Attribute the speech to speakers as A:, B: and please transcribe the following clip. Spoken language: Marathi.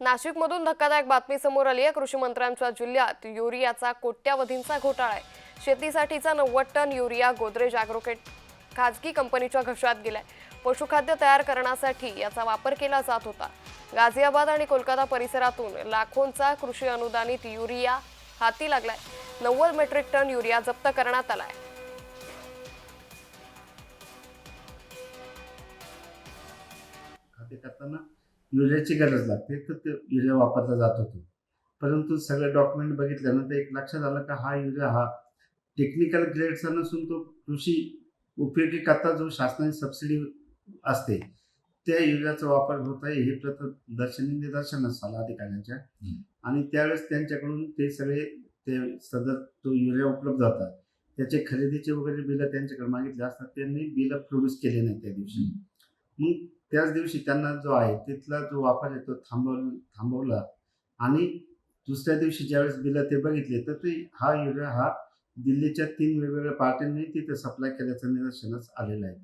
A: नाशिकमधून धक्कादायक बातमी समोर आली आहे. कृषी मंत्र्यांच्या जिल्ह्यात युरियाचा कोट्यावधींचा घोटाळा आहे. शेतीसाठीचा नव्वद टन युरिया गोदरेज ॲग्रोकेट खाजगी कंपनीच्या घशात गेलाय. पशुखाद्य तयार करण्यासाठी याचा वापर केला जात होता. गाझियाबाद आणि कोलकाता परिसरातून लाखोंचा कृषी अनुदानित युरिया हाती लागलाय. नव्वद मेट्रिक टन युरिया जप्त करण्यात आलाय.
B: खाते करताना युरियाची गरज लागते तर ते युरिया वापरला जात होतो. परंतु सगळे डॉक्युमेंट बघितल्यानंतर एक लक्षात आलं का हा युरिया हा टेक्निकल ग्रेडचा नसून तो कृषी उपयोगी करता जो शासनाची सबसिडी असते त्या युरियाचा वापर होत आहे हे प्रदर्शनी निदर्शनास आलं अधिकाऱ्यांच्या. आणि त्यावेळेस त्यांच्याकडून ते सगळे ते सदर तो युरिया उपलब्ध होता. त्याचे खरेदीचे वगैरे बिलं त्यांच्याकडे मागितले असतात त्यांनी बिलं प्रोड्यूस केले नाही त्या दिवशी. मग त्याच दिवशी त्यांना जो आहे तिथला जो वापर आहे तो थांबव थांबवला. आणि दुसऱ्या दिवशी ज्यावेळेस बिलं ते बघितले तर ते हा युरिया हा दिल्लीच्या तीन वेगवेगळ्या पार्ट्यांनी तिथे सप्लाय केल्याचं निदर्शनास आलेलं आहे.